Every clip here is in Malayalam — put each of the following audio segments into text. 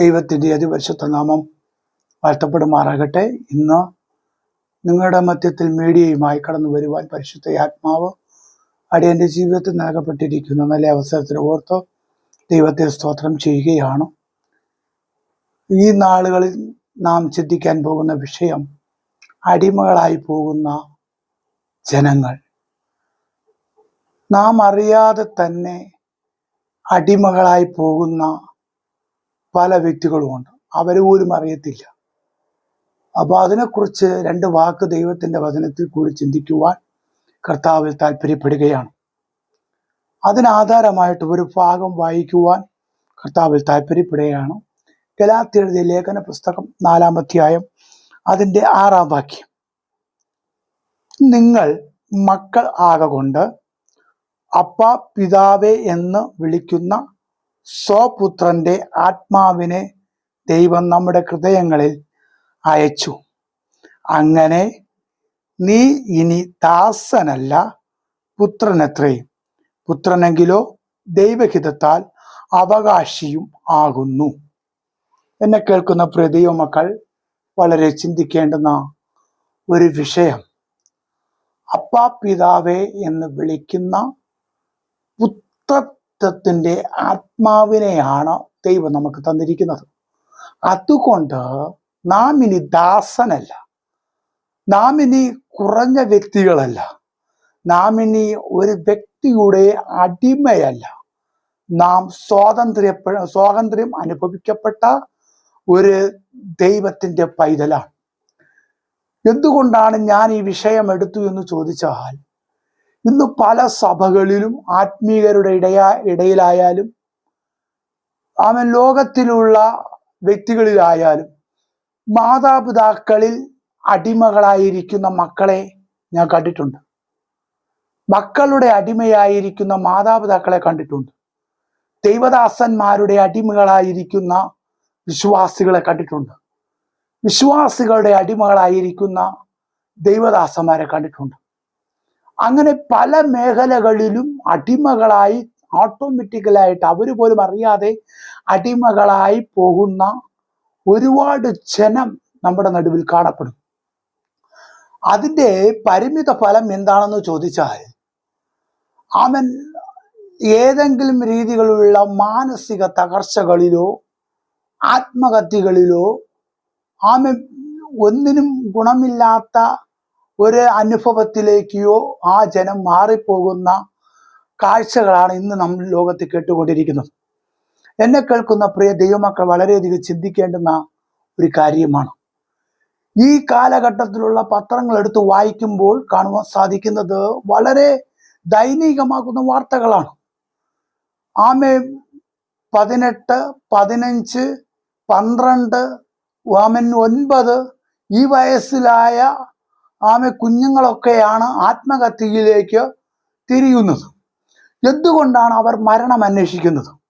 ദൈവത്തിന്റെ അതിപരിശുദ്ധ നാമം വാഴ്ത്തപ്പെടുമാറാകട്ടെ. ഇന്ന് നിങ്ങളുടെ മധ്യത്തിൽ മീഡിയയുമായി കടന്നു വരുവാൻ പരിശുദ്ധ ആത്മാവ് അടിയന്റെ ജീവിതത്തിൽ നൽകപ്പെട്ടിരിക്കുന്ന. നല്ല അവസരത്തിന് ഓർത്ത് ദൈവത്തെ സ്തോത്രം ചെയ്യുകയാണ്. ഈ നാളുകളിൽ നാം ചിന്തിക്കാൻ പോകുന്ന വിഷയം അടിമകളായി പോകുന്ന ജനങ്ങൾ. നാം അറിയാതെ തന്നെ അടിമകളായി പോകുന്ന പല വ്യക്തികളുമുണ്ട്. അവർ പോലും അറിയത്തില്ല. അപ്പോൾ അതിനെക്കുറിച്ച് രണ്ട് വാക്ക് ദൈവത്തിന്റെ വചനത്തിൽ കൂടി ചിന്തിക്കുവാൻ കർത്താവിൽ താല്പര്യപ്പെടുകയാണ് അതിനാധാരമായിട്ട് ഒരു ഭാഗം വായിക്കുവാൻ കർത്താവിൽ താല്പര്യപ്പെടുകയാണ് ഗലാത്തി എഴുതിയ ലേഖന പുസ്തകം നാലാമധ്യായം അതിന്റെ ആറാം വാക്യം. നിങ്ങൾ മക്കൾ ആകൊണ്ട് അപ്പ പിതാവേ എന്ന് വിളിക്കുന്ന സ്വപുത്രന്റെ ആത്മാവിനെ ദൈവം നമ്മുടെ ഹൃദയങ്ങളിൽ അയച്ചു. അങ്ങനെ നീ ഇനി ദാസനല്ല പുത്രനത്രയും പുത്രനെങ്കിലോ ദൈവഹിതത്താൽ അവകാശിയും ആകുന്നു. എന്നെ കേൾക്കുന്ന പ്രിയ മക്കൾ വളരെ ചിന്തിക്കേണ്ടുന്ന ഒരു വിഷയം. അപ്പാ പിതാവേ എന്ന് വിളിക്കുന്ന പുത്രത്വത്തിന്റെ ആത്മാവിനെയാണ് ദൈവം നമുക്ക് തന്നിരിക്കുന്നത്. അതുകൊണ്ട് നാം ഇനി ദാസനല്ല. നാം ഇനി കുറഞ്ഞ വ്യക്തികളല്ല. നാം ഇനി ഒരു വ്യക്തിയുടെ അടിമയല്ല. നാം സ്വാതന്ത്ര്യ സ്വാതന്ത്ര്യം അനുഭവിക്കപ്പെട്ട ഒരു ദൈവത്തിന്റെ പൈതലാണ്. എന്തുകൊണ്ടാണ് ഞാൻ ഈ വിഷയം എടുത്തു എന്ന് ചോദിച്ചാൽ ഇന്ന് പല സഭകളിലും ആത്മീയരുടെ ഇടയാ ഇടയിലായാലും അവൻ ലോകത്തിലുള്ള വ്യക്തികളിലായാലും മാതാപിതാക്കളിൽ അടിമകളായിരിക്കുന്ന മക്കളെ ഞാൻ കണ്ടിട്ടുണ്ട്. മക്കളുടെ അടിമയായിരിക്കുന്ന മാതാപിതാക്കളെ കണ്ടിട്ടുണ്ട്. ദൈവദാസന്മാരുടെ അടിമകളായിരിക്കുന്ന വിശ്വാസികളെ കണ്ടിട്ടുണ്ട്. വിശ്വാസികളുടെ അടിമകളായിരിക്കുന്ന ദൈവദാസന്മാരെ കണ്ടിട്ടുണ്ട്. അങ്ങനെ പല മേഖലകളിലും അടിമകളായി ഓട്ടോമാറ്റിക്കലായിട്ട് അവർ പോലും അറിയാതെ അടിമകളായി പോകുന്ന ഒരുപാട് ജനം നമ്മുടെ നടുവിൽ കാണപ്പെടും. അതിന്റെ പരിമിത ഫലം എന്താണെന്ന് ചോദിച്ചാൽ അവൻ ഏതെങ്കിലും രീതികളിലുള്ള മാനസിക തകർച്ചകളിലോ ആത്മഹത്യകളിലോ ആമ ഒന്നിനും ഗുണമില്ലാത്ത ഒരു അനുഭവത്തിലേക്കോ ആ ജനം മാറിപ്പോകുന്ന കാഴ്ചകളാണ് ഇന്ന് നമ്മൾ ലോകത്ത് കേട്ടുകൊണ്ടിരിക്കുന്നത്. എന്നെ കേൾക്കുന്ന പ്രിയ ദൈവമക്കൾ വളരെയധികം ചിന്തിക്കേണ്ടുന്ന ഒരു കാര്യമാണ്. ഈ കാലഘട്ടത്തിലുള്ള പത്രങ്ങൾ എടുത്ത് വായിക്കുമ്പോൾ കാണുവാൻ സാധിക്കുന്നത് വളരെ ദൈനികമാകുന്ന വാർത്തകളാണ്. ആമെ പതിനെട്ട് പതിനഞ്ച് പന്ത്രണ്ട് ആമൻ ഒൻപത് ഈ വയസ്സിലായ ആമെ കുഞ്ഞുങ്ങളൊക്കെയാണ് ആത്മഹത്യയിലേക്ക് തിരിയുന്നത്. എന്തുകൊണ്ടാണ് അവർ മരണം അന്വേഷിക്കുന്നത്?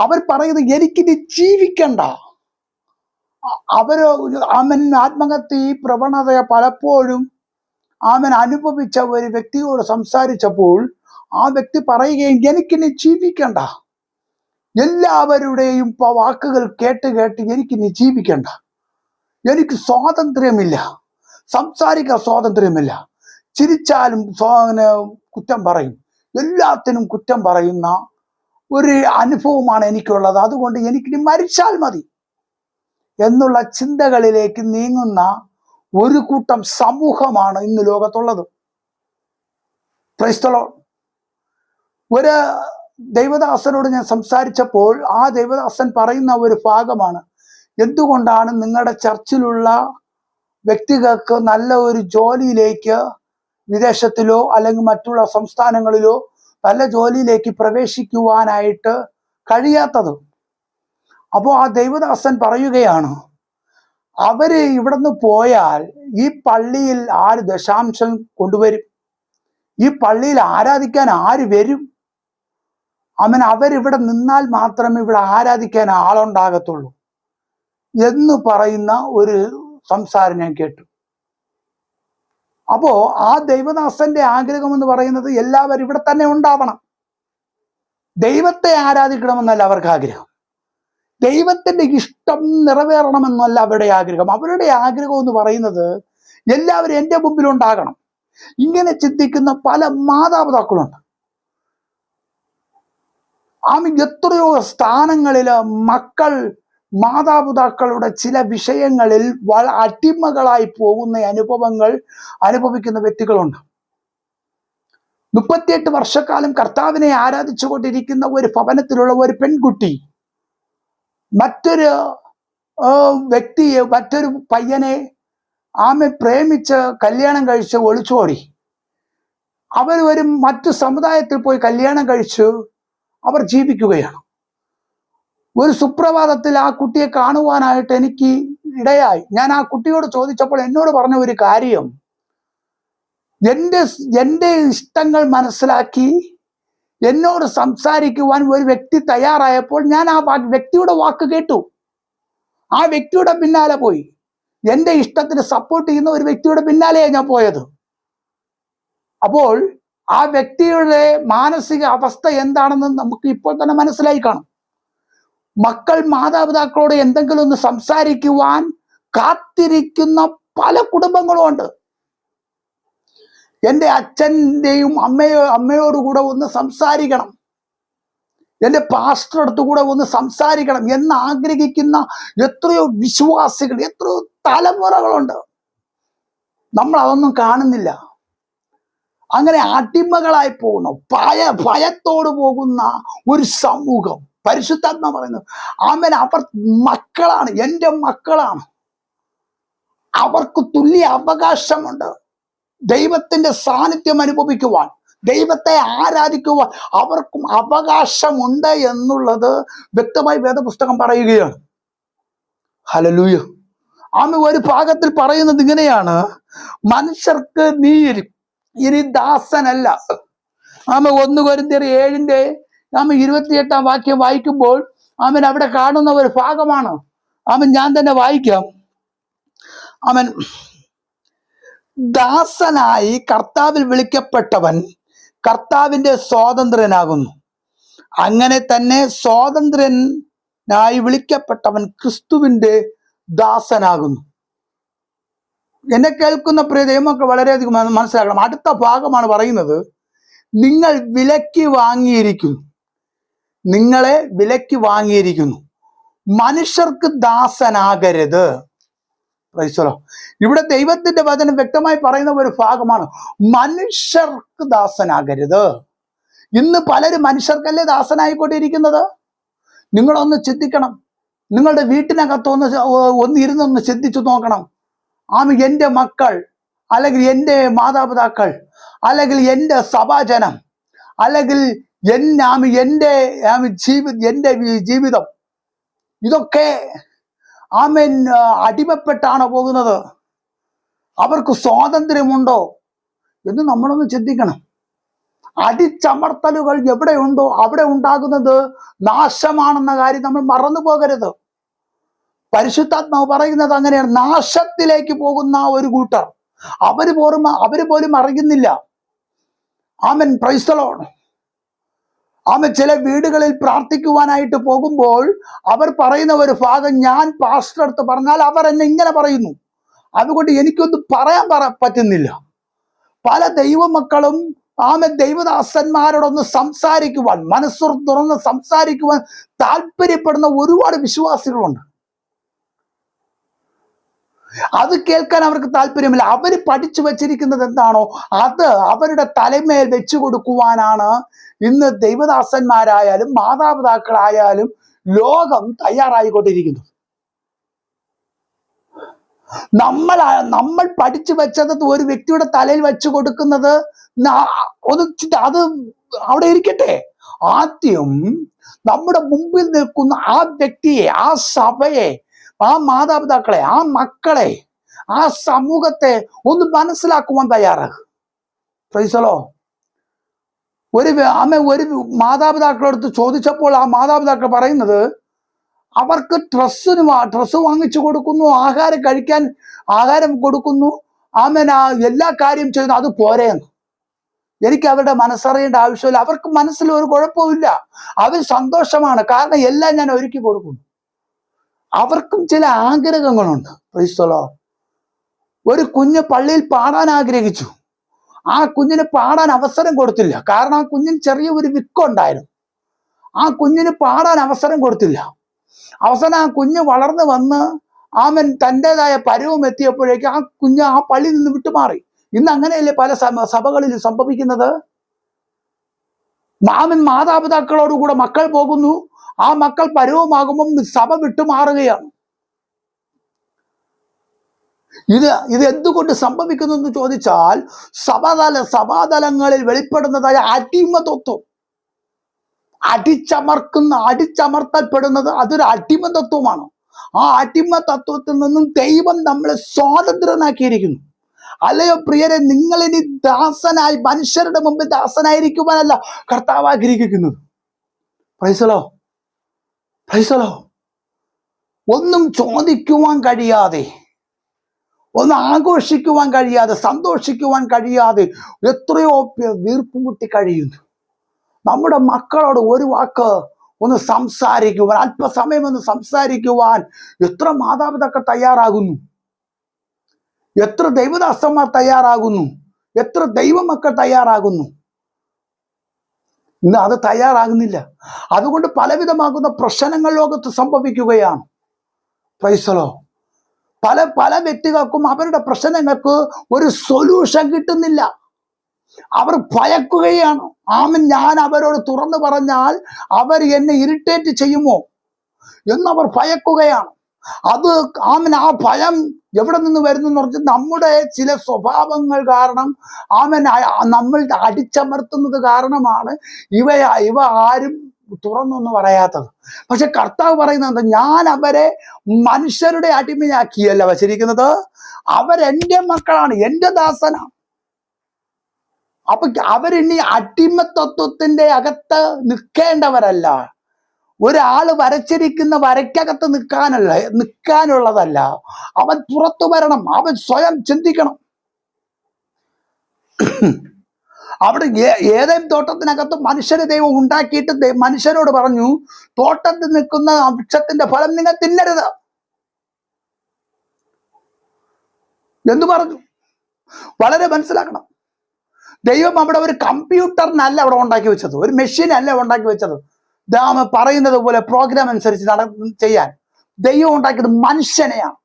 അവർ പറയുന്നത് എനിക്കിനി ജീവിക്കണ്ട. അവർ ആമൻ ആത്മഹത്യ ഈ പ്രവണത പലപ്പോഴും ആമൻ അനുഭവിച്ച ഒരു വ്യക്തിയോട് സംസാരിച്ചപ്പോൾ ആ വ്യക്തി പറയുകയും എനിക്കിനി ജീവിക്കണ്ട. എല്ലാവരുടെയും വാക്കുകൾ കേട്ട് കേട്ട് എനിക്കിനി ജീവിക്കണ്ട. എനിക്ക് സ്വാതന്ത്ര്യമില്ല. സംസാരിക്കാൻ സ്വാതന്ത്ര്യമില്ല. ചിരിച്ചാലും കുറ്റം പറയും. എല്ലാത്തിനും കുറ്റം പറയുന്ന ഒരു അനുഭവമാണ് എനിക്കുള്ളത്. അതുകൊണ്ട് എനിക്ക് മരിച്ചാൽ മതി. എന്നുള്ള ചിന്തകളിലേക്ക് നീങ്ങുന്ന ഒരു കൂട്ടം സമൂഹമാണ് ഇന്ന് ലോകത്തുള്ളത്. ക്രൈസ്തലോ ഒരു ദൈവദാസനോട് ഞാൻ സംസാരിച്ചപ്പോൾ ആ ദൈവദാസൻ പറയുന്ന ഒരു ഭാഗമാണ്. എന്തുകൊണ്ടാണ് നിങ്ങളുടെ ചർച്ചിലുള്ള വ്യക്തികൾക്ക് നല്ല ഒരു ജോലിയിലേക്ക് വിദേശത്തിലോ അല്ലെങ്കിൽ മറ്റുള്ള സംസ്ഥാനങ്ങളിലോ നല്ല ജോലിയിലേക്ക് പ്രവേശിക്കുവാനായിട്ട് കഴിയാത്തത്. അപ്പോൾ ആ ദൈവദാസൻ പറയുകയാണ് അവർ ഇവിടുന്ന് പോയാൽ ഈ പള്ളിയിൽ ആര് ദശാംശം കൊണ്ടുവരും? ഈ പള്ളിയിൽ ആരാധിക്കാൻ ആര് വരും? അവൻ അവരിവിടെ നിന്നാൽ മാത്രമേ ഇവിടെ ആരാധിക്കാൻ ആളുണ്ടാകത്തുള്ളൂ എന്ന് പറയുന്ന ഒരു സംസാരം ഞാൻ കേട്ടു. അപ്പോ ആ ദൈവദാസന്റെ ആഗ്രഹം എന്ന് പറയുന്നത് എല്ലാവരും ഇവിടെ തന്നെ ഉണ്ടാവണം. ദൈവത്തെ ആരാധിക്കണമെന്നല്ല അവർക്ക് ആഗ്രഹം. ദൈവത്തിന്റെ ഇഷ്ടം നിറവേറണമെന്നല്ല അവരുടെ ആഗ്രഹം. അവരുടെ ആഗ്രഹം എന്ന് പറയുന്നത് എല്ലാവരും എന്റെ മുമ്പിൽ ഉണ്ടാകണം. ഇങ്ങനെ ചിന്തിക്കുന്ന പല മാതാപിതാക്കളുണ്ട്. ആമി എത്രയോ സ്ഥാനങ്ങളിൽ മക്കൾ മാതാപിതാക്കളുടെ ചില വിഷയങ്ങളിൽ വള അടിമകളായി പോകുന്ന അനുഭവങ്ങൾ അനുഭവിക്കുന്ന വ്യക്തികളുണ്ട്. മുപ്പത്തിയെട്ട് വർഷക്കാലം കർത്താവിനെ ആരാധിച്ചുകൊണ്ടിരിക്കുന്ന ഒരു ഭവനത്തിലുള്ള ഒരു പെൺകുട്ടി മറ്റൊരു വ്യക്തിയെ മറ്റൊരു പയ്യനെ ആമെ പ്രേമിച്ച് കല്യാണം കഴിച്ച് ഒളിച്ചോടി അവർ ഒരു മറ്റു സമുദായത്തിൽ പോയി കല്യാണം കഴിച്ച് അവർ ജീവിക്കുകയാണ്. ഒരു സുപ്രഭാതത്തിൽ ആ കുട്ടിയെ കാണുവാനായിട്ട് എനിക്ക് ഇടയായി. ഞാൻ ആ കുട്ടിയോട് ചോദിച്ചപ്പോൾ എന്നോട് പറഞ്ഞ ഒരു കാര്യം. എന്റെ എന്റെ ഇഷ്ടങ്ങൾ മനസ്സിലാക്കി എന്നോട് സംസാരിക്കുവാൻ ഒരു വ്യക്തി തയ്യാറായപ്പോൾ ഞാൻ ആ വ്യക്തിയുടെ വാക്ക് കേട്ടു. ആ വ്യക്തിയുടെ പിന്നാലെ പോയി. എന്റെ ഇഷ്ടത്തിന് സപ്പോർട്ട് ചെയ്യുന്ന ഒരു വ്യക്തിയുടെ പിന്നാലെയാണ് ഞാൻ പോയത്. അപ്പോൾ ആ വ്യക്തിയുടെ മാനസിക അവസ്ഥ എന്താണെന്ന് നമുക്ക് ഇപ്പോൾ തന്നെ മനസ്സിലായി കാണും. മക്കൾ മാതാപിതാക്കളോട് എന്തെങ്കിലും ഒന്ന് സംസാരിക്കുവാൻ കാത്തിരിക്കുന്ന പല കുടുംബങ്ങളും ഉണ്ട്. എന്റെ അച്ഛന്റെയും അമ്മയോ അമ്മയോടുകൂടെ ഒന്ന് സംസാരിക്കണം. എന്റെ പാസ്റ്റർ അടുത്ത് കൂടെ ഒന്ന് സംസാരിക്കണം എന്ന് ആഗ്രഹിക്കുന്ന എത്രയോ വിശ്വാസികൾ എത്രയോ തലമുറകളുണ്ട്. നമ്മൾ അതൊന്നും കാണുന്നില്ല. അങ്ങനെ അടിമകളായി പോകുന്നു. ഭയ ഭയത്തോട് പോകുന്ന ഒരു സമൂഹം. പരിശുദ്ധാത്മ പറയുന്നു ആമൻ അവർ മക്കളാണ് എന്റെ മക്കളാണ്. അവർക്ക് തുല്യ അവകാശമുണ്ട്. ദൈവത്തിന്റെ സാന്നിധ്യം അനുഭവിക്കുവാൻ ദൈവത്തെ ആരാധിക്കുവാൻ അവർക്കും അവകാശമുണ്ട് എന്നുള്ളത് വ്യക്തമായി വേദപുസ്തകം പറയുകയാണ്. ഹലലൂയ ആമ ഒരു ഭാഗത്തിൽ പറയുന്നത് ഇങ്ങനെയാണ്. മനുഷ്യർക്ക് നീ ഇനി ദാസനല്ല. ആമ ഒന്ന് കൊരിന്തിയർ ഏഴിന്റെ ആമ ഇരുപത്തിയെട്ടാം വാക്യം വായിക്കുമ്പോൾ അവൻ അവിടെ കാണുന്ന ഒരു ഭാഗമാണ്. അവൻ ഞാൻ തന്നെ വായിക്കാം. അവൻ ദാസനായി കർത്താവിൽ വിളിക്കപ്പെട്ടവൻ കർത്താവിന്റെ സ്വാതന്ത്ര്യനാകുന്നു അങ്ങനെ തന്നെ സ്വാതന്ത്ര്യനായി വിളിക്കപ്പെട്ടവൻ ക്രിസ്തുവിന്റെ ദാസനാകുന്നു. എന്നെ കേൾക്കുന്ന പ്രിയ വളരെയധികം മന- മനസ്സിലാക്കണം. അടുത്ത ഭാഗമാണ് പറയുന്നത് നിങ്ങൾ വിലക്ക് വാങ്ങിയിരിക്കുന്നു. നിങ്ങളെ വിലക്ക് വാങ്ങിയിരിക്കുന്നു. മനുഷ്യർക്ക് ദാസനാകരുത്. പ്രൈസലോ ഇവിടെ ദൈവത്തിന്റെ വചനം വ്യക്തമായി പറയുന്ന ഒരു ഭാഗമാണ്. മനുഷ്യർക്ക് ദാസനാകരുത്. ഇന്ന് പലരും മനുഷ്യർക്കല്ലേ ദാസനായിക്കൊണ്ടിരിക്കുന്നത്? നിങ്ങളൊന്ന് ചിന്തിക്കണം. നിങ്ങളുടെ ഓ- ഒന്ന് ഒന്നിരുന്നൊന്ന് ചിന്തിച്ചു നോക്കണം. ആമി എന്റെ മക്കൾ അല്ലെങ്കിൽ എന്റെ മാതാപിതാക്കൾ അല്ലെങ്കിൽ എന്റെ സഭാജനം അല്ലെങ്കിൽ എന്നെ ആമി എന്റെ ആമി ജീവി എന്റെ ജീവിതം. ഇതൊക്കെ ആമൻ അടിമപ്പെട്ടാണ് പോകുന്നത്? അവർക്ക് സ്വാതന്ത്ര്യമുണ്ടോ എന്ന് നമ്മളൊന്ന് ചിന്തിക്കണം. അടിച്ചമർത്തലുകൾ എവിടെയുണ്ടോ അവിടെ ഉണ്ടാകുന്നത് നാശമാണെന്ന കാര്യം നമ്മൾ മറന്നു പോകരുത്. പരിശുദ്ധാത്മാവ് പറയുന്നത് അങ്ങനെയാണ് നാശത്തിലേക്ക് പോകുന്ന ഒരു കൂട്ടർ. അവർ പോലും അവർ പോലും അറിയുന്നില്ല. ആമൻ പ്രൈസ്തലോൺ ആമൻ ചില വീടുകളിൽ പ്രാർത്ഥിക്കുവാനായിട്ട് പോകുമ്പോൾ അവർ പറയുന്ന ഒരു ഭാഗം ഞാൻ പാസ്റ്റർ അടുത്ത് പറഞ്ഞാൽ അവർ എന്നെ ഇങ്ങനെ പറയുന്നു. അതുകൊണ്ട് എനിക്കൊന്നും പറയാൻ പറ പറ്റുന്നില്ല. പല ദൈവമക്കളും ആമ ദൈവദാസന്മാരോടൊന്ന് സംസാരിക്കുവാൻ മനസ്സുർ തുറന്ന് സംസാരിക്കുവാൻ താല്പര്യപ്പെടുന്ന ഒരുപാട് വിശ്വാസികളുണ്ട്. അത് കേൾക്കാൻ അവർക്ക് താല്പര്യമില്ല. അവർ പഠിച്ചു വച്ചിരിക്കുന്നത് എന്താണോ അത് അവരുടെ തലമേൽ വെച്ചു കൊടുക്കുവാനാണ് ഇന്ന് ദൈവദാസന്മാരായാലും മാതാപിതാക്കളായാലും ലോകം തയ്യാറായിക്കൊണ്ടിരിക്കുന്നു. നമ്മൾ നമ്മൾ പഠിച്ചു വെച്ചത് ഒരു വ്യക്തിയുടെ തലയിൽ വെച്ചു കൊടുക്കുന്നത് ഒന്ന് അത് അവിടെ ഇരിക്കട്ടെ. ആദ്യം നമ്മുടെ മുമ്പിൽ നിൽക്കുന്ന ആ വ്യക്തിയെ ആ സഭയെ ആ മാതാപിതാക്കളെ ആ മക്കളെ ആ സമൂഹത്തെ ഒന്ന് മനസ്സിലാക്കുവാൻ തയ്യാറാകും. പ്രൈസലോ ഒരു ആമ ഒരു മാതാപിതാക്കളടുത്ത് ചോദിച്ചപ്പോൾ ആ മാതാപിതാക്കൾ പറയുന്നത് അവർക്ക് ഡ്രസ്സിന് ഡ്രസ്സ് വാങ്ങിച്ചു കൊടുക്കുന്നു ആഹാരം കഴിക്കാൻ ആഹാരം കൊടുക്കുന്നു ആമേന എല്ലാ കാര്യം ചെയ്യുന്നു അത് പോരെയെന്ന് എനിക്ക് അവരുടെ മനസ്സറിയേണ്ട ആവശ്യമില്ല. അവർക്ക് മനസ്സിൽ ഒരു കുഴപ്പമില്ല അവർ സന്തോഷമാണ്. കാരണം എല്ലാം ഞാൻ ഒരുക്കി കൊടുക്കുന്നു. അവർക്കും ചില ആഗ്രഹങ്ങളുണ്ട്. ക്രൈസ്തലോ ഒരു കുഞ്ഞ് പള്ളിയിൽ പാടാൻ ആഗ്രഹിച്ചു. ആ കുഞ്ഞിന് പാടാൻ അവസരം കൊടുത്തില്ല. കാരണം ആ കുഞ്ഞിന് ചെറിയ ഒരു വിക്കുണ്ടായിരുന്നു ആ കുഞ്ഞിന് പാടാൻ അവസരം കൊടുത്തില്ല. അവസാനം ആ കുഞ്ഞ് വളർന്നു വന്ന് ആമൻ തന്റെതായ പരവും എത്തിയപ്പോഴേക്ക് ആ കുഞ്ഞ് ആ പള്ളിയിൽ നിന്ന് വിട്ടുമാറി. ഇന്ന് അങ്ങനെയല്ലേ പല സഭകളിൽ സംഭവിക്കുന്നത്? മാമൻ മാതാപിതാക്കളോടുകൂടെ മക്കൾ പോകുന്നു. ആ മക്കൾ പരവുമാകുമ്പം സഭ വിട്ടുമാറുകയാണ്. ഇത് ഇത് എന്തുകൊണ്ട് സംഭവിക്കുന്നു എന്ന് ചോദിച്ചാൽ സഭതല സഭാതലങ്ങളിൽ വെളിപ്പെടുന്നതായ അടിമതത്വം. അടിച്ചമർക്കുന്ന അടിച്ചമർത്തപ്പെടുന്നത് അതൊരു അടിമതത്വമാണ്. ആ അടിമ തത്വത്തിൽ നിന്നും ദൈവം നമ്മളെ സ്വാതന്ത്ര്യനാക്കിയിരിക്കുന്നു അല്ലയോ പ്രിയരെ നിങ്ങളിനി ദാസനായി മനുഷ്യരുടെ മുമ്പിൽ ദാസനായിരിക്കുവാനല്ല കർത്താവ് ആഗ്രഹിക്കുന്നത്. പൈസലോ പൈസലോ ഒന്നും ചോദിക്കുവാൻ കഴിയാതെ ഒന്ന് ആഘോഷിക്കുവാൻ കഴിയാതെ സന്തോഷിക്കുവാൻ കഴിയാതെ എത്രയോ വീർപ്പുമുട്ടി കഴിയുന്നു. നമ്മുടെ മക്കളോട് ഒരു വാക്ക് ഒന്ന് സംസാരിക്കുവാൻ അല്പസമയം ഒന്ന് സംസാരിക്കുവാൻ എത്ര മാതാപിതാക്കൾ തയ്യാറാകുന്നു? എത്ര ദൈവദാസന്മാർ തയ്യാറാകുന്നു? എത്ര ദൈവമക്കൾ തയ്യാറാകുന്നു? ഇന്ന് അത് തയ്യാറാകുന്നില്ല. അതുകൊണ്ട് പലവിധമാകുന്ന പ്രശ്നങ്ങൾ ലോകത്ത് സംഭവിക്കുകയാണ്. പ്രൈസലോ പല പല വ്യക്തികൾക്കും അവരുടെ പ്രശ്നങ്ങൾക്ക് ഒരു സൊല്യൂഷൻ കിട്ടുന്നില്ല. അവർ ഭയക്കുകയാണ്. ആമൻ ഞാൻ അവരോട് തുറന്നു പറഞ്ഞാൽ അവർ എന്നെ ഇറിറ്റേറ്റ് ചെയ്യുമോ? എന്നവർ ഭയക്കുകയാണ്. അത് ആമൻ ആ ഭയം എവിടെ നിന്ന് വരുന്നു എന്ന് പറഞ്ഞാൽ നമ്മുടെ ചില സ്വഭാവങ്ങൾ കാരണം ആമൻ നമ്മൾ അടിച്ചമർത്തുന്നത് കാരണമാണ്. ഇവ ഇവ ആരും തുറന്നൊന്നും പറയാത്തത്. പക്ഷെ കർത്താവ് പറയുന്നത് ഞാൻ അവരെ മനുഷ്യരുടെ അടിമയാക്കിയല്ല. വച്ചിരിക്കുന്നത് അവരെന്റെ മക്കളാണ്. എന്റെ ദാസനാണ് അപ്പൊ അവരിനി അടിമത്തത്വത്തിന്റെ അകത്ത് നിൽക്കേണ്ടവരല്ല. ഒരാൾ വരച്ചിരിക്കുന്ന വരയ്ക്കകത്ത് നിൽക്കാനല്ല നിൽക്കാനുള്ളതല്ല. അവൻ പുറത്തു വരണം. അവൻ സ്വയം ചിന്തിക്കണം. അവിടെ ഏതെങ്കിലും ഏതേം തോട്ടത്തിനകത്ത് മനുഷ്യരെ ദൈവം ഉണ്ടാക്കിയിട്ട് മനുഷ്യരോട് പറഞ്ഞു തോട്ടത്തിൽ നിൽക്കുന്ന വൃക്ഷത്തിന്റെ ഫലം നിങ്ങൾ തിന്നരുത്. എന്ന് പറഞ്ഞു? വളരെ മനസ്സിലാക്കണം. ദൈവം അവിടെ ഒരു കമ്പ്യൂട്ടറിനല്ല അവിടെ ഉണ്ടാക്കി വെച്ചത്. ഒരു മെഷീൻ അല്ല ഉണ്ടാക്കി വെച്ചത്. ദാമ പറയുന്നത് പോലെ പ്രോഗ്രാം അനുസരിച്ച് നട ചെയ്യാൻ. ദൈവം ഉണ്ടാക്കിയത് മനുഷ്യനെയാണ്.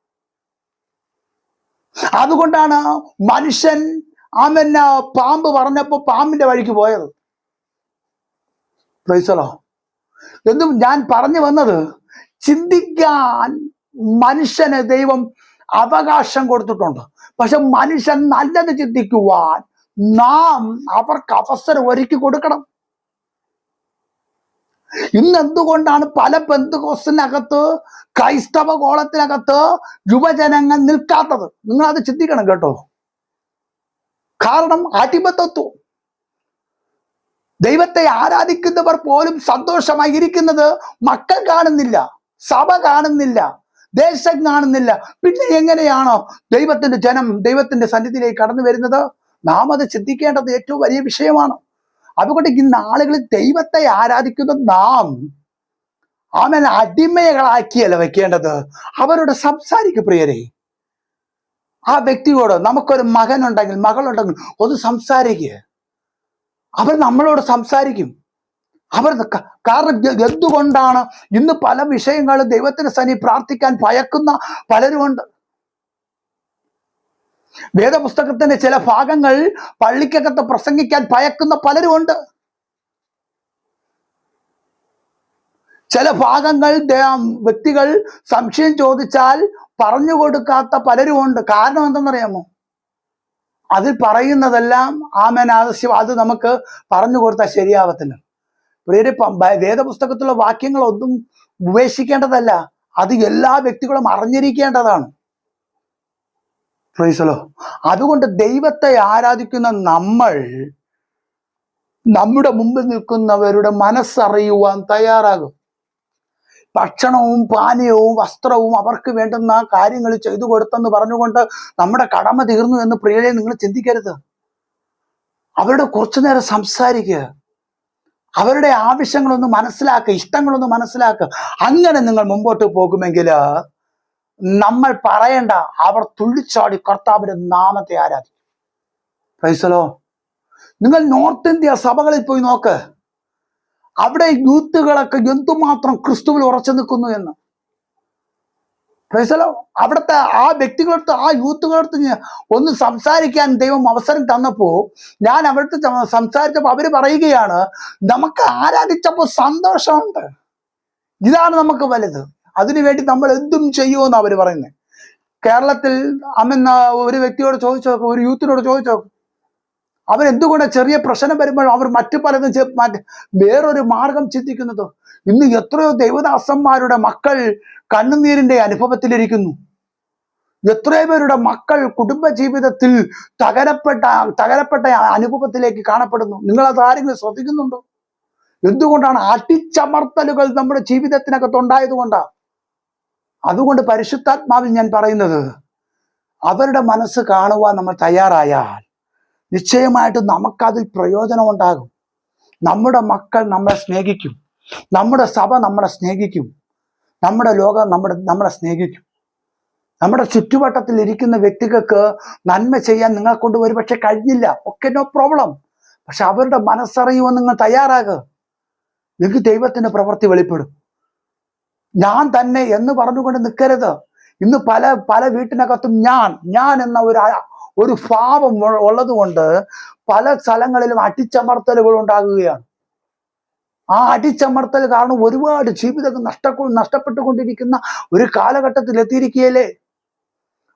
അതുകൊണ്ടാണ് മനുഷ്യൻ ആമന്ന പാമ്പ് പറഞ്ഞപ്പോ പാമ്പിന്റെ വഴിക്ക് പോയത്. പ്രൈസലോ എന്നും ഞാൻ പറഞ്ഞു വന്നത് ചിന്തിക്കാൻ മനുഷ്യന് ദൈവം അവകാശം കൊടുത്തിട്ടുണ്ട്. പക്ഷെ മനുഷ്യൻ നല്ലത് ചിന്തിക്കുവാൻ നാം അവർക്ക് അവസരം ഒരുക്കി കൊടുക്കണം. ഇന്ന് എന്തുകൊണ്ടാണ് പല ബന്ധുക്കോസിനകത്ത് ക്രൈസ്തവ കോളത്തിനകത്ത് യുവജനങ്ങൾ നിൽക്കാത്തത്? നിങ്ങൾ അത് ചിന്തിക്കണം കേട്ടോ. കാരണം അടിമത്തത്വം. ദൈവത്തെ ആരാധിക്കുന്നവർ പോലും സന്തോഷമായി ഇരിക്കുന്നത് മക്കൾ കാണുന്നില്ല സഭ കാണുന്നില്ല ദേശം കാണുന്നില്ല. പിന്നെ എങ്ങനെയാണോ ദൈവത്തിന്റെ ജനം ദൈവത്തിന്റെ സന്നിധിയിലേക്ക് കടന്നു വരുന്നത്? നാം അത് ചിന്തിക്കേണ്ടത് ഏറ്റവും വലിയ വിഷയമാണ്. അതുകൊണ്ട് ഇന്ന് ആളുകൾ ദൈവത്തെ ആരാധിക്കുന്ന നാം അവൻ അടിമകളാക്കിയല്ല വെക്കേണ്ടത്. അവരോട് സംസാരിക്കും പ്രിയരെ. ആ വ്യക്തിയോട് നമുക്കൊരു മകനുണ്ടെങ്കിൽ മകളുണ്ടെങ്കിൽ ഒന്ന് സംസാരിക്കുക അവർ നമ്മളോട് സംസാരിക്കും. അവർ കാരണം എന്തുകൊണ്ടാണ് ഇന്ന് പല വിഷയങ്ങളും ദൈവത്തിന് സനി പ്രാർത്ഥിക്കാൻ ഭയക്കുന്ന പലരുമുണ്ട്. വേദപുസ്തകത്തിന്റെ ചില ഭാഗങ്ങൾ പള്ളിക്കകത്ത് പ്രസംഗിക്കാൻ ഭയക്കുന്ന പലരുമുണ്ട്. ചില ഭാഗങ്ങൾ വ്യക്തികൾ സംശയം ചോദിച്ചാൽ പറഞ്ഞു കൊടുക്കാത്ത പലരും ഉണ്ട്. കാരണം എന്തെന്നറിയാമോ? അതിൽ പറയുന്നതെല്ലാം ആമേൻ ആവശ്യം അത് നമുക്ക് പറഞ്ഞു കൊടുത്താൽ ശരിയാവത്തില്ല. പ്രിയരെ വേദപുസ്തകത്തിലുള്ള വാക്യങ്ങളൊന്നും ഉപേക്ഷിക്കേണ്ടതല്ല. അത് എല്ലാ വ്യക്തികളും അറിഞ്ഞിരിക്കേണ്ടതാണ്. ഫ്രൈസലോ അതുകൊണ്ട് ദൈവത്തെ ആരാധിക്കുന്ന നമ്മൾ നമ്മുടെ മുമ്പിൽ നിൽക്കുന്നവരുടെ മനസ്സറിയുവാൻ തയ്യാറാകും. ഭക്ഷണവും പാനീയവും വസ്ത്രവും അവർക്ക് വേണ്ടുന്ന കാര്യങ്ങൾ ചെയ്തു കൊടുത്തെന്ന് പറഞ്ഞുകൊണ്ട് നമ്മുടെ കടമ തീർന്നു എന്ന് പ്രിയരെ നിങ്ങൾ ചിന്തിക്കരുത്. അവരുടെ കുറച്ചു നേരം സംസാരിക്കുക. അവരുടെ ആവശ്യങ്ങളൊന്ന് മനസ്സിലാക്കുക ഇഷ്ടങ്ങളൊന്ന് മനസ്സിലാക്കുക. അങ്ങനെ നിങ്ങൾ മുമ്പോട്ട് പോകുമെങ്കിൽ നമ്മൾ പറയേണ്ട അവർ തുള്ളിച്ചാടി കർത്താവിന്റെ നാമത്തെ ആരാധിക്കും. പ്രൈസലോ നിങ്ങൾ നോർത്ത് ഇന്ത്യ സഭകളിൽ പോയി നോക്ക്. അവിടെ യൂത്തുകളൊക്കെ എന്തുമാത്രം ക്രിസ്തുവിൽ ഉറച്ചു നിൽക്കുന്നു എന്ന്. പ്രൈസലോ അവിടുത്തെ ആ വ്യക്തികളടുത്ത് ആ യൂത്തുകളടുത്ത് ഒന്ന് സംസാരിക്കാൻ ദൈവം അവസരം തന്നപ്പോ ഞാൻ അവിടുത്തെ സംസാരിച്ചപ്പോ സംസാരിച്ചപ്പോൾ അവർ പറയുകയാണ് നമുക്ക് ആരാധിച്ചപ്പോൾ സന്തോഷമുണ്ട്. ഇതാണ് നമുക്ക് വലുത്. അതിനുവേണ്ടി നമ്മൾ എന്തും ചെയ്യുമെന്ന് അവർ പറയുന്നത് കേരളത്തിൽ അമ്മ ഒരു വ്യക്തിയോട് ചോദിച്ചു ഒരു യൂത്തിനോട് ചോദിച്ചു അവരെന്തുകൊണ്ട് ചെറിയ പ്രശ്നം വരുമ്പോൾ അവർ മറ്റു പലതും വേറൊരു മാർഗം ചിന്തിക്കുന്നത്? ഇന്ന് എത്രയോ ദൈവദാസന്മാരുടെ മക്കൾ കണ്ണുനീരിന്റെ അനുഭവത്തിലിരിക്കുന്നു. എത്രയോ പേരുടെ മക്കൾ കുടുംബ ജീവിതത്തിൽ തകരപ്പെട്ട തകരപ്പെട്ട അനുഭവത്തിലേക്ക് കാണപ്പെടുന്നു. നിങ്ങൾ അത് ആരെങ്കിലും ശ്രദ്ധിക്കുന്നുണ്ടോ? എന്തുകൊണ്ടാണ് അടിച്ചമർത്തലുകൾ നമ്മുടെ ജീവിതത്തിനകത്ത് ഉണ്ടായതുകൊണ്ടാണ് അതുകൊണ്ട് പരിശുദ്ധാത്മാവിൽ ഞാൻ പറയുന്നത് അവരുടെ മനസ്സ് കാണുവാൻ നമ്മൾ തയ്യാറായാൽ നിശ്ചയമായിട്ടും നമുക്കതിൽ പ്രയോജനം ഉണ്ടാകും നമ്മുടെ മക്കൾ നമ്മളെ സ്നേഹിക്കും. നമ്മുടെ സഭ നമ്മളെ സ്നേഹിക്കും. നമ്മുടെ ലോകം നമ്മുടെ നമ്മളെ സ്നേഹിക്കും. നമ്മുടെ ചുറ്റുവട്ടത്തിൽ ഇരിക്കുന്ന വ്യക്തികൾക്ക് നന്മ ചെയ്യാൻ നിങ്ങളെ കൊണ്ട് ഒരുപക്ഷെ കഴിഞ്ഞില്ല. ഒക്കെ നോ പ്രോബ്ലം പക്ഷെ അവരുടെ മനസ്സറിയുവാൻ നിങ്ങൾ തയ്യാറാകുക നിങ്ങൾക്ക് ദൈവത്തിന്റെ പ്രവൃത്തി വെളിപ്പെടും. ഞാൻ തന്നെ എന്ന് പറഞ്ഞുകൊണ്ട് നിൽക്കരുത്. ഇന്ന് പല പല വീട്ടിനകത്തും ഞാൻ ഞാൻ എന്ന ഒരു ഒരു ഭാവം ഉള്ളത് ഉള്ളതുകൊണ്ട് പല സ്ഥലങ്ങളിലും അടിച്ചമർത്തലുകൾ ഉണ്ടാകുകയാണ്. ആ അടിച്ചമർത്തൽ കാരണം ഒരുപാട് ജീവിതം നഷ്ട നഷ്ടപ്പെട്ടുകൊണ്ടിരിക്കുന്ന ഒരു കാലഘട്ടത്തിൽ എത്തിയിരിക്കുകയല്ലേ?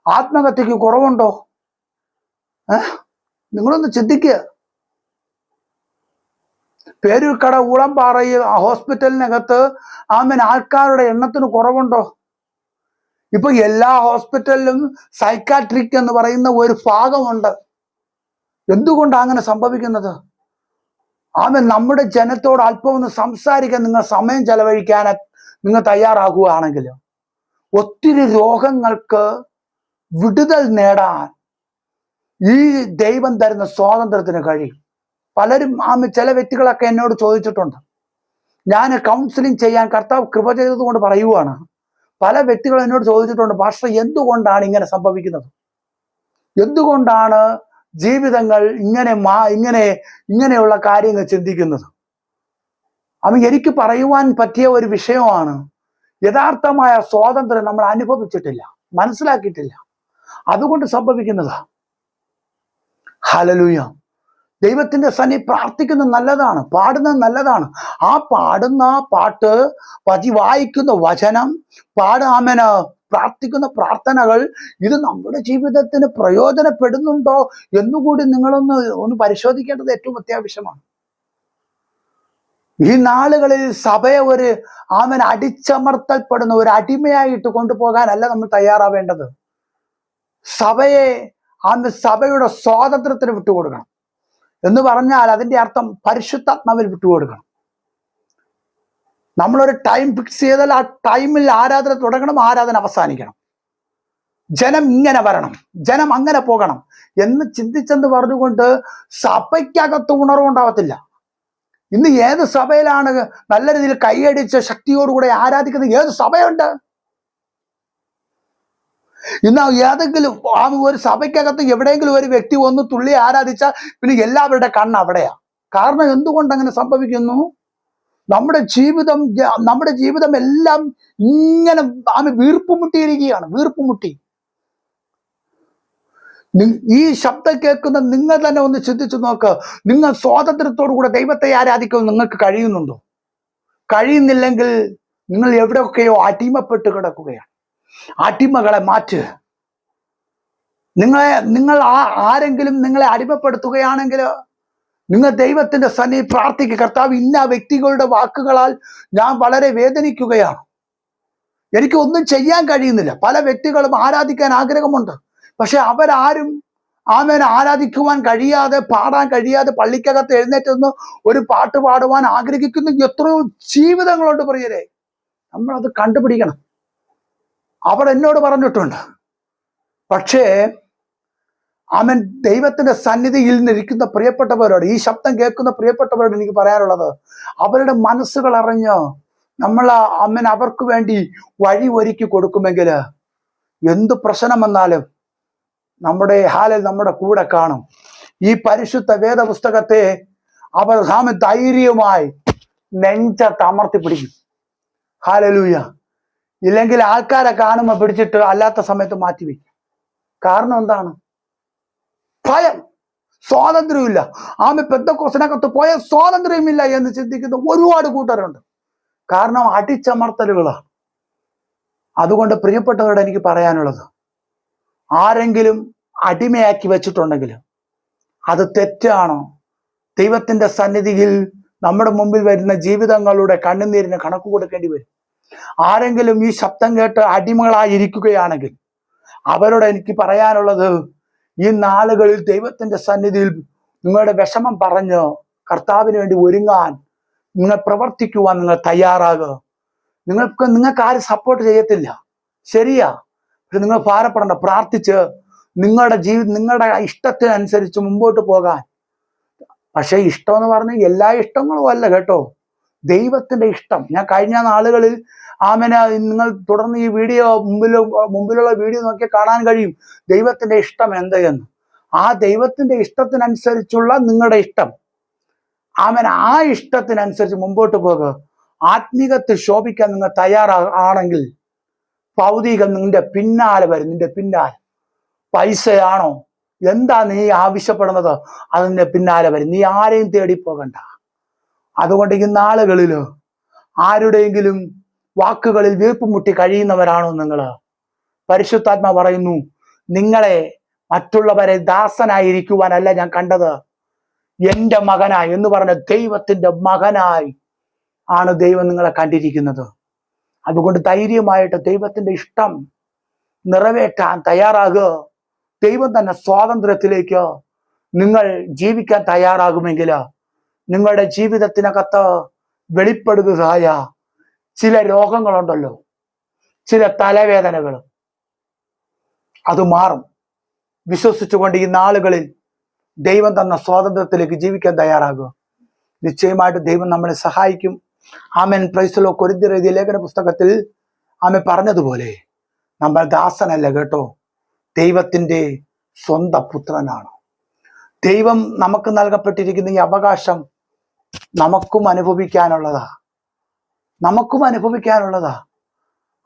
ആത്മഹത്യക്ക് കുറവുണ്ടോ? ഏഹ് നിങ്ങളൊന്ന് ചിന്തിക്കുക. പേരൂർക്കട ഊളംപാറയിൽ ഹോസ്പിറ്റലിനകത്ത് ആമൻ ആൾക്കാരുടെ എണ്ണത്തിന് കുറവുണ്ടോ? ഇപ്പൊ എല്ലാ ഹോസ്പിറ്റലിലും സൈക്കാട്രിക് എന്ന് പറയുന്ന ഒരു ഭാഗമുണ്ട്. എന്തുകൊണ്ടാണ് അങ്ങനെ സംഭവിക്കുന്നത്? ആമേ നമ്മുടെ ജനത്തോട് അല്പം ഒന്ന് സംസാരിക്കാൻ നിങ്ങൾ സമയം ചെലവഴിക്കാൻ നിങ്ങൾ തയ്യാറാകുകയാണെങ്കിൽ ഒത്തിരി രോഗങ്ങൾക്ക് വിടുതൽ നേടാൻ ഈ ദൈവം തരുന്ന സ്വാതന്ത്ര്യത്തിന് കഴിയും. പലരും ആമ ചില വ്യക്തികളൊക്കെ എന്നോട് ചോദിച്ചിട്ടുണ്ട്. ഞാൻ കൗൺസിലിംഗ് ചെയ്യാൻ കർത്താവ് കൃപ ചെയ്തതുകൊണ്ട് പറയുവാണ്. പല വ്യക്തികളും എന്നോട് ചോദിച്ചിട്ടുണ്ട് പാസ്റ്റർ എന്തുകൊണ്ടാണ് ഇങ്ങനെ സംഭവിക്കുന്നത്? എന്തുകൊണ്ടാണ് ജീവിതങ്ങൾ ഇങ്ങനെ മാ ഇങ്ങനെ ഇങ്ങനെയുള്ള കാര്യങ്ങൾ ചിന്തിക്കുന്നത്? അവ എനിക്ക് പറയുവാൻ പറ്റിയ ഒരു വിഷയമാണ് യഥാർത്ഥമായ സ്വാതന്ത്ര്യം നമ്മൾ അനുഭവിച്ചിട്ടില്ല മനസ്സിലാക്കിയിട്ടില്ല. അതുകൊണ്ട് സംഭവിക്കുന്നത് ഹലലൂയ ദൈവത്തിന്റെ സന്നി പ്രാർത്ഥിക്കുന്നത് നല്ലതാണ് പാടുന്നത് നല്ലതാണ്. ആ പാടുന്ന പാട്ട് പതി വായിക്കുന്ന വചനം പാടാമന പ്രാർത്ഥിക്കുന്ന പ്രാർത്ഥനകൾ ഇത് നമ്മുടെ ജീവിതത്തിന് പ്രയോജനപ്പെടുന്നുണ്ടോ എന്നുകൂടി നിങ്ങളൊന്ന് ഒന്ന് പരിശോധിക്കേണ്ടത് ഏറ്റവും അത്യാവശ്യമാണ്. ഈ നാളുകളിൽ സഭയെ ഒരു ആമൻ അടിച്ചമർത്തൽപ്പെടുന്ന ഒരു അടിമയായിട്ട് കൊണ്ടുപോകാനല്ല നമ്മൾ തയ്യാറാവേണ്ടത്. സഭയെ ആമ സഭയുടെ സ്വാതന്ത്ര്യത്തിന് വിട്ടുകൊടുക്കണം. എന്ന് പറഞ്ഞാൽ അതിന്റെ അർത്ഥം പരിശുദ്ധാത്മാവിൽ വിട്ടുകൊടുക്കണം. നമ്മളൊരു ടൈം ഫിക്സ് ചെയ്താൽ ആ ടൈമിൽ ആരാധന തുടങ്ങണം ആരാധന അവസാനിക്കണം. ജനം ഇങ്ങനെ വരണം ജനം അങ്ങനെ പോകണം എന്ന് ചിന്തിച്ചെന്ന് പറഞ്ഞുകൊണ്ട് സഭയ്ക്കകത്ത് ഉണർവുണ്ടാവത്തില്ല ഇന്ന് ഏത് സഭയിലാണ് നല്ല രീതിയിൽ കൈയടിച്ച് ശക്തിയോടുകൂടെ ആരാധിക്കുന്നത് ഏത് സഭയുണ്ട്? ഇന്ന് ഏതെങ്കിലും ആ ഒരു സഭയ്ക്കകത്ത് എവിടെയെങ്കിലും ഒരു വ്യക്തി ഒന്ന് തുള്ളി ആരാധിച്ചാൽ പിന്നെ എല്ലാവരുടെ കണ്ണ് അവിടെയാ. കാരണം എന്തുകൊണ്ട് അങ്ങനെ സംഭവിക്കുന്നു? നമ്മുടെ ജീവിതം നമ്മുടെ ജീവിതം എല്ലാം ഇങ്ങനെ ആമ വീർപ്പുമുട്ടിയിരിക്കുകയാണ് വീർപ്പുമുട്ടി. ഈ ശബ്ദം കേൾക്കുന്ന നിങ്ങൾ തന്നെ ഒന്ന് ചിന്തിച്ചു നോക്ക്. നിങ്ങൾ സ്വാതന്ത്ര്യത്തോടു കൂടെ ദൈവത്തെ ആരാധിക്കാൻ നിങ്ങൾക്ക് കഴിയുന്നുണ്ടോ? കഴിയുന്നില്ലെങ്കിൽ നിങ്ങൾ എവിടെയൊക്കെയോ അടിമപ്പെട്ട് കിടക്കുകയാണ്. അടിമകളെ മാറ്റ്. നിങ്ങളെ നിങ്ങൾ ആ ആരെങ്കിലും നിങ്ങളെ അടിമപ്പെടുത്തുകയാണെങ്കിൽ നിങ്ങൾ ദൈവത്തിന്റെ സന്നി പ്രാർത്ഥിക്കുക കർത്താവ് ഇന്ന വ്യക്തികളുടെ വാക്കുകളാൽ ഞാൻ വളരെ വേദനിക്കുകയാണ്. എനിക്ക് ഒന്നും ചെയ്യാൻ കഴിയുന്നില്ല. പല വ്യക്തികളും ആരാധിക്കാൻ ആഗ്രഹമുണ്ട്. പക്ഷെ അവരാരും ആമേനെ ആരാധിക്കുവാൻ കഴിയാതെ പാടാൻ കഴിയാതെ പള്ളിക്കകത്ത് എഴുന്നേറ്റ് നിന്ന് ഒരു പാട്ട് പാടുവാൻ ആഗ്രഹിക്കുന്ന. എത്രയോ ജീവിതങ്ങളുണ്ട് പ്രിയരെ. നമ്മളത് കണ്ടുപിടിക്കണം. അവർ എന്നോട് പറഞ്ഞിട്ടുണ്ട്. പക്ഷേ അവൻ ദൈവത്തിന്റെ സന്നിധിയിൽ നിന്നിരിക്കുന്ന പ്രിയപ്പെട്ടവരോട് ഈ ശബ്ദം കേൾക്കുന്ന പ്രിയപ്പെട്ടവരോട് എനിക്ക് പറയാനുള്ളത് അവരുടെ മനസ്സുകൾ അറിഞ്ഞ് നമ്മൾ അമ്മൻ അവർക്ക് വേണ്ടി വഴി ഒരുക്കി കൊടുക്കുമെങ്കിൽ എന്ത് പ്രശ്നം വന്നാലും നമ്മുടെ ഹാലിൽ നമ്മുടെ കൂടെ കാണും. ഈ പരിശുദ്ധ വേദപുസ്തകത്തെ അവർ ഹാമ ധൈര്യമായി നെഞ്ച തമർത്തി പിടിക്കും ഹാലലൂയ. ഇല്ലെങ്കിൽ ആൾക്കാരെ കാണുമ്പോൾ പിടിച്ചിട്ട് അല്ലാത്ത സമയത്ത് മാറ്റി വയ്ക്കും. കാരണം എന്താണ്? ഭയം. സ്വാതന്ത്ര്യമില്ല ആമ പെന്തക്കോസിനകത്ത് പോയ സ്വാതന്ത്ര്യമില്ല എന്ന് ചിന്തിക്കുന്ന ഒരുപാട് കൂട്ടരുണ്ട് കാരണം അടിച്ചമർത്തലുകളാണ്. അതുകൊണ്ട് പ്രിയപ്പെട്ടവരോട് എനിക്ക് പറയാനുള്ളത്. ആരെങ്കിലും അടിമയാക്കി വെച്ചിട്ടുണ്ടെങ്കിൽ അത് തെറ്റാണോ? ദൈവത്തിന്റെ സന്നിധിയിൽ നമ്മുടെ മുമ്പിൽ വരുന്ന ജീവിതങ്ങളുടെ കണ്ണുനീരിന് കണക്ക് കൊടുക്കേണ്ടി വരും. ആരെങ്കിലും ഈ ശബ്ദം കേട്ട് അടിമകളായിരിക്കുകയാണെങ്കിൽ അവരോട് എനിക്ക് പറയാനുള്ളത് ഈ നാളുകളിൽ ദൈവത്തിന്റെ സന്നിധിയിൽ നിങ്ങളുടെ വിഷമം പറഞ്ഞ് കർത്താവിന് വേണ്ടി ഒരുങ്ങാൻ നിങ്ങൾ പ്രവർത്തിക്കുവാൻ നിങ്ങൾ തയ്യാറാകുക. നിങ്ങൾക്ക് നിങ്ങൾക്ക് ആരും സപ്പോർട്ട് ചെയ്യത്തില്ല. ശരിയാ. നിങ്ങൾ ഭാരപ്പെടണ്ട. പ്രാർത്ഥിച്ച് നിങ്ങളുടെ ജീവി നിങ്ങളുടെ ഇഷ്ടത്തിനനുസരിച്ച് മുമ്പോട്ട് പോകാൻ. പക്ഷേ ഇഷ്ടം എന്ന് പറഞ്ഞാൽ എല്ലാ ഇഷ്ടങ്ങളും അല്ല കേട്ടോ. ദൈവത്തിന്റെ ഇഷ്ടം. ഞാൻ കഴിഞ്ഞ നാളുകളിൽ ആമന നിങ്ങൾ തുടർന്ന് ഈ വീഡിയോ മുമ്പിൽ മുമ്പിലുള്ള വീഡിയോ നോക്കി കാണാൻ കഴിയും. ദൈവത്തിന്റെ ഇഷ്ടം എന്ത് എന്ന്. ആ ദൈവത്തിന്റെ ഇഷ്ടത്തിനനുസരിച്ചുള്ള നിങ്ങളുടെ ഇഷ്ടം. ആമൻ ആ ഇഷ്ടത്തിനനുസരിച്ച് മുമ്പോട്ട് പോകുക ആത്മീകത്തിൽ ശോഭിക്കാൻ നിങ്ങൾ തയ്യാറാണെങ്കിൽ ഭൗതികം നിന്റെ പിന്നാലെ വരും നിന്റെ പിന്നാലെ. പൈസയാണോ? എന്താ നീ ആവശ്യപ്പെടുന്നത്? അതിന്റെ പിന്നാലെ വരും. നീ ആരെയും തേടി പോകണ്ട. അതുകൊണ്ട് ഈ നാളുകളിൽ ആരുടെയെങ്കിലും വാക്കുകളിൽ വീർപ്പ് മുട്ടി കഴിയുന്നവരാണോ നിങ്ങൾ പരിശുദ്ധാത്മ പറയുന്നു നിങ്ങളെ മറ്റുള്ളവരെ ദാസനായിരിക്കുവാനല്ല ഞാൻ കണ്ടത്. എന്റെ മകനായി എന്ന് പറഞ്ഞ ദൈവത്തിന്റെ മകനായി ആണ് ദൈവം നിങ്ങളെ കണ്ടിരിക്കുന്നത്. അതുകൊണ്ട് ധൈര്യമായിട്ട് ദൈവത്തിന്റെ ഇഷ്ടം നിറവേറ്റാൻ തയ്യാറാകുക ദൈവം തന്നെ സ്വാതന്ത്ര്യത്തിലേക്ക് നിങ്ങൾ ജീവിക്കാൻ തയ്യാറാകുമെങ്കിൽ നിങ്ങളുടെ ജീവിതത്തിനകത്ത് വെളിപ്പെടുന്നതായ ചില രോഗങ്ങളുണ്ടല്ലോ. ചില തലവേദനകൾ. അത് മാറും. വിശ്വസിച്ചുകൊണ്ട് ഈ നാളുകളിൽ ദൈവം തന്ന സ്വാതന്ത്ര്യത്തിലേക്ക് ജീവിക്കാൻ തയ്യാറാകുക. നിശ്ചയമായിട്ട് ദൈവം നമ്മളെ സഹായിക്കും. ആമൻ. പ്രൈസലോ കൊരിന്തിരെഴുതിയ ലേഖന പുസ്തകത്തിൽ ആമ പറഞ്ഞതുപോലെ നമ്മൾ ദാസനല്ല കേട്ടോ. ദൈവത്തിന്റെ സ്വന്തം പുത്രനാണ് ദൈവം നമുക്ക് നൽകപ്പെട്ടിരിക്കുന്ന ഈ അവകാശം നമുക്കും അനുഭവിക്കാനുള്ളതാ. നമുക്കും അനുഭവിക്കാനുള്ളതാ.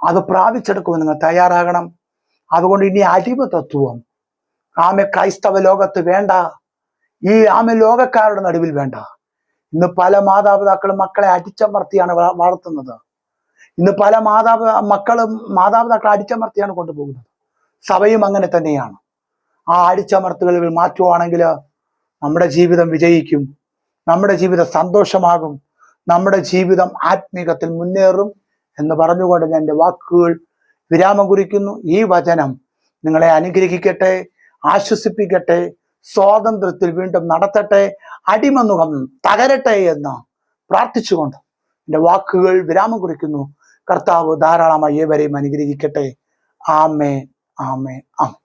അത് പ്രാപിച്ചെടുക്കുമ്പോൾ നിങ്ങൾ തയ്യാറാകണം. അതുകൊണ്ട് ഇനി അടിമ തത്വം ആമെ ക്രൈസ്തവ ലോകത്ത് വേണ്ട. ഈ ആമെ ലോകക്കാരുടെ നടുവിൽ വേണ്ട. ഇന്ന് പല മാതാപിതാക്കളും മക്കളെ അടിച്ചമർത്തിയാണ് വള- വളർത്തുന്നത്. ഇന്ന് പല മാതാപിതാ മക്കളും മാതാപിതാക്കളെ അടിച്ചമർത്തിയാണ് കൊണ്ടുപോകുന്നത്. സഭയും അങ്ങനെ തന്നെയാണ്. ആ അടിച്ചമർത്തുകളിൽ മാറ്റുവാണെങ്കിൽ നമ്മുടെ ജീവിതം വിജയിക്കും. നമ്മുടെ ജീവിതം സന്തോഷമാകും. നമ്മുടെ ജീവിതം ആത്മീകത്തിൽ മുന്നേറും എന്ന് പറഞ്ഞുകൊണ്ട് ഞാൻ എന്റെ വാക്കുകൾ വിരാമം കുറിക്കുന്നു. ഈ വചനം നിങ്ങളെ അനുഗ്രഹിക്കട്ടെ ആശ്വസിപ്പിക്കട്ടെ സ്വാതന്ത്ര്യത്തിൽ വീണ്ടും നടത്തട്ടെ അടിമനുഖം തകരട്ടെ എന്ന് പ്രാർത്ഥിച്ചുകൊണ്ട് എന്റെ വാക്കുകൾ വിരാമം കുറിക്കുന്നു. കർത്താവ് ധാരാളമായി ഏവരെയും അനുഗ്രഹിക്കട്ടെ. ആമേ ആമേ ആമേ